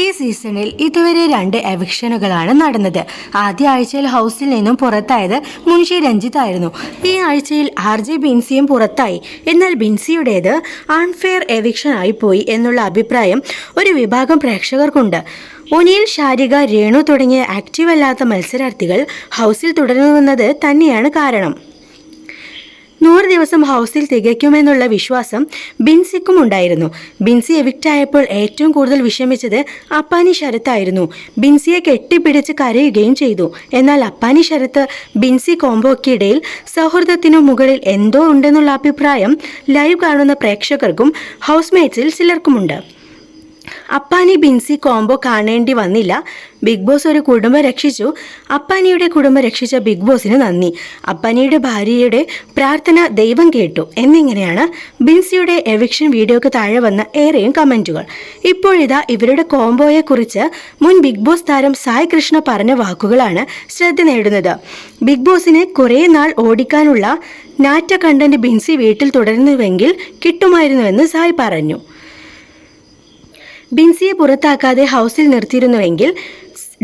ഈ സീസണിൽ ഇതുവരെ രണ്ട് എവിക്ഷനുകളാണ് നടന്നത്. ആദ്യ ആഴ്ചയിൽ ഹൗസിൽ നിന്നും പുറത്തായത് മുൻഷി രഞ്ജിത്ത് ആയിരുന്നു ഈ ആഴ്ചയിൽ ആർ ജെ ബിൻസിയും പുറത്തായി. എന്നാൽ ബിൻസിയുടേത് അൺഫെയർ എവിക്ഷൻ ആയിപ്പോയി പോയി എന്നുള്ള അഭിപ്രായം ഒരു വിഭാഗം പ്രേക്ഷകർക്കുണ്ട്. ഒനിയിൽ ശാരിക രേണു തുടങ്ങിയ ആക്റ്റീവ് അല്ലാത്ത മത്സരാർത്ഥികൾ ഹൗസിൽ തുടരുന്നുവെന്നത് തന്നെയാണ് കാരണം. നൂറ് ദിവസം ഹൗസിൽ തികയ്ക്കുമെന്നുള്ള വിശ്വാസം ബിൻസിക്കും ഉണ്ടായിരുന്നു. ബിൻസി എവിക്റ്റ് ആയപ്പോൾ ഏറ്റവും കൂടുതൽ വിഷമിച്ചത് അപ്പാനി ശരത്തായിരുന്നു. ബിൻസിയെ കെട്ടിപ്പിടിച്ച് കരയുകയും ചെയ്തു. എന്നാൽ അപ്പാനി ശരത്ത് ബിൻസി കോംബോക്കിടയിൽ സൗഹൃദത്തിനു മുകളിൽ എന്തോ ഉണ്ടെന്നുള്ള അഭിപ്രായം ലൈവ് കാണുന്ന പ്രേക്ഷകർക്കും ഹൗസ്മേറ്റ്സിൽ ചിലർക്കുമുണ്ട്. അപ്പാനി ബിൻസി കോംബോ കാണേണ്ടി വന്നില്ല. ബിഗ് ബോസ് ഒരു കുടുംബം രക്ഷിച്ചു. അപ്പാനിയുടെ കുടുംബം രക്ഷിച്ച ബിഗ് ബോസിന് നന്ദി. അപ്പാനിയുടെ ഭാര്യയുടെ പ്രാർത്ഥന ദൈവം കേട്ടു. എന്നിങ്ങനെയാണ് ബിൻസിയുടെ എവിക്ഷൻ വീഡിയോക്ക് താഴെ വന്ന ഏറെയും കമന്റുകൾ ഇപ്പോഴിതാ ഇവരുടെ കോംബോയെക്കുറിച്ച് മുൻ ബിഗ് ബോസ് താരം സായ് കൃഷ്ണ പറഞ്ഞ വാക്കുകളാണ് ശ്രദ്ധ നേടുന്നത്. ബിഗ് ബോസിനെ കുറേ നാൾ ഓടിക്കാനുള്ള നാറ്റ കണ്ടന്റ് ബിൻസി വീട്ടിൽ തുടരുന്നുവെങ്കിൽ കിട്ടുമായിരുന്നുവെന്ന് സായ് പറഞ്ഞു. ബിൻസിയെ പുറത്താക്കാതെ ഹൗസിൽ നിർത്തിയിരുന്നുവെങ്കിൽ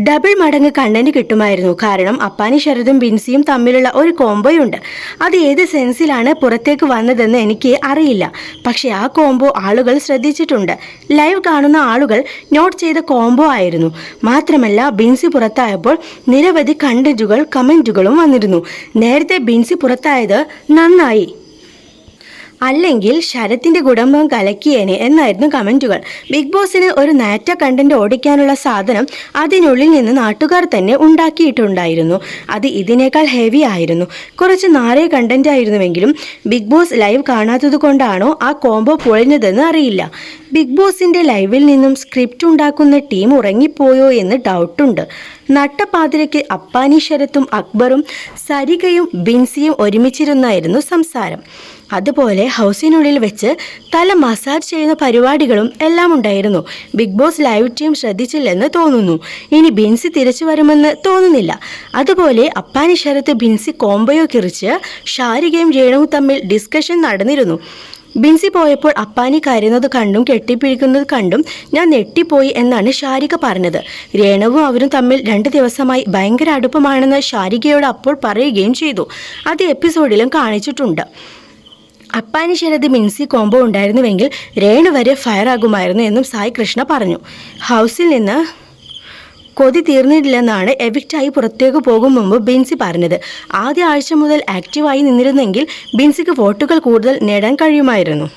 ഡബിൾ മടങ്ങ് കണ്ടന്റ് കിട്ടുമായിരുന്നു. കാരണം അപ്പാനി ശരതും ബിൻസിയും തമ്മിലുള്ള ഒരു കോംബോയുണ്ട്. അത് ഏത് സെൻസിലാണ് പുറത്തേക്ക് വന്നതെന്ന് എനിക്ക് അറിയില്ല. പക്ഷേ ആ കോംബോ ആളുകൾ ശ്രദ്ധിച്ചിട്ടുണ്ട്. ലൈവ് കാണുന്ന ആളുകൾ നോട്ട് ചെയ്ത കോംബോ ആയിരുന്നു. മാത്രമല്ല ബിൻസി പുറത്തായപ്പോൾ നിരവധി കണ്ടന്റുകൾ കമന്റുകളും വന്നിരുന്നു. നേരത്തെ ബിൻസി പുറത്തായത് നന്നായി. അല്ലെങ്കിൽ ശരത്തിന്റെ കുടുംബം കലക്കിയേനെ എന്നായിരുന്നു കമന്റുകൾ. ബിഗ് ബോസിന് ഒരു നാറ്റ കണ്ടന്റ് ഓടിക്കാനുള്ള സാധനം അതിനുള്ളിൽ നിന്ന് നാട്ടുകാർ തന്നെ ഉണ്ടാക്കിയിട്ടുണ്ടായിരുന്നു. അത് ഇതിനേക്കാൾ ഹെവി ആയിരുന്നു. കുറച്ച് നാറിയ കണ്ടന്റ് ആയിരുന്നുവെങ്കിലും ബിഗ് ബോസ് ലൈവ് കാണാത്തത് കൊണ്ടാണോ ആ കോംബോ പൊളിഞ്ഞതെന്ന് അറിയില്ല. ബിഗ് ബോസിന്റെ ലൈവിൽ നിന്നും സ്ക്രിപ്റ്റ് ഉണ്ടാക്കുന്ന ടീം ഉറങ്ങിപ്പോയോ എന്ന് ഡൗട്ടുണ്ട്. നട്ടപാതിരയ്ക്ക് അപ്പാനി ശരത്തും അക്ബറും സരികയും ബിൻസിയും ഒരുമിച്ചിരുന്നായിരുന്നു സംസാരം. അതുപോലെ ഹൗസിനുള്ളിൽ വെച്ച് തല മസാജ് ചെയ്യുന്ന പരിപാടികളും എല്ലാം ഉണ്ടായിരുന്നു. ബിഗ് ബോസ് ലൈവ് ടീം ശ്രദ്ധിച്ചില്ലെന്ന് തോന്നുന്നു. ഇനി ബിൻസി തിരിച്ചു വരുമെന്ന് തോന്നുന്നില്ല. അതുപോലെ അപ്പാനി ശരത്ത് ബിൻസി കോംബയോ കിറിച്ച് ഷാരികയും രേണുവും തമ്മിൽ ഡിസ്കഷൻ നടന്നിരുന്നു. ബിൻസി പോയപ്പോൾ അപ്പാനി കരയുന്നത് കണ്ടും കെട്ടിപ്പിഴിക്കുന്നത് കണ്ടും ഞാൻ ഞെട്ടിപ്പോയി എന്നാണ് ഷാരിക പറഞ്ഞത്. രേണുവും അവരും തമ്മിൽ രണ്ട് ദിവസമായി ഭയങ്കര അടുപ്പമാണെന്ന് ഷാരികയോട് അപ്പോൾ പറയുകയും ചെയ്തു. അത് എപ്പിസോഡിലും കാണിച്ചിട്ടുണ്ട്. അപ്പാനി ശരത് മിൻസി കോംബോ ഉണ്ടായിരുന്നുവെങ്കിൽ രേണു വരെ ഫയർ ആകുമായിരുന്നു എന്നും സായി കൃഷ്ണ പറഞ്ഞു. ഹൗസിൽ നിന്ന് കൊതി തീർന്നിട്ടില്ലെന്നാണ് എവിക്റ്റായി പുറത്തേക്ക് പോകും മുമ്പ് ബിൻസി പറഞ്ഞത്. ആദ്യ ആഴ്ച മുതൽ ആക്റ്റീവായി നിന്നിരുന്നെങ്കിൽ ബിൻസിക്ക് വോട്ടുകൾ കൂടുതൽ നേടാൻ കഴിയുമായിരുന്നു.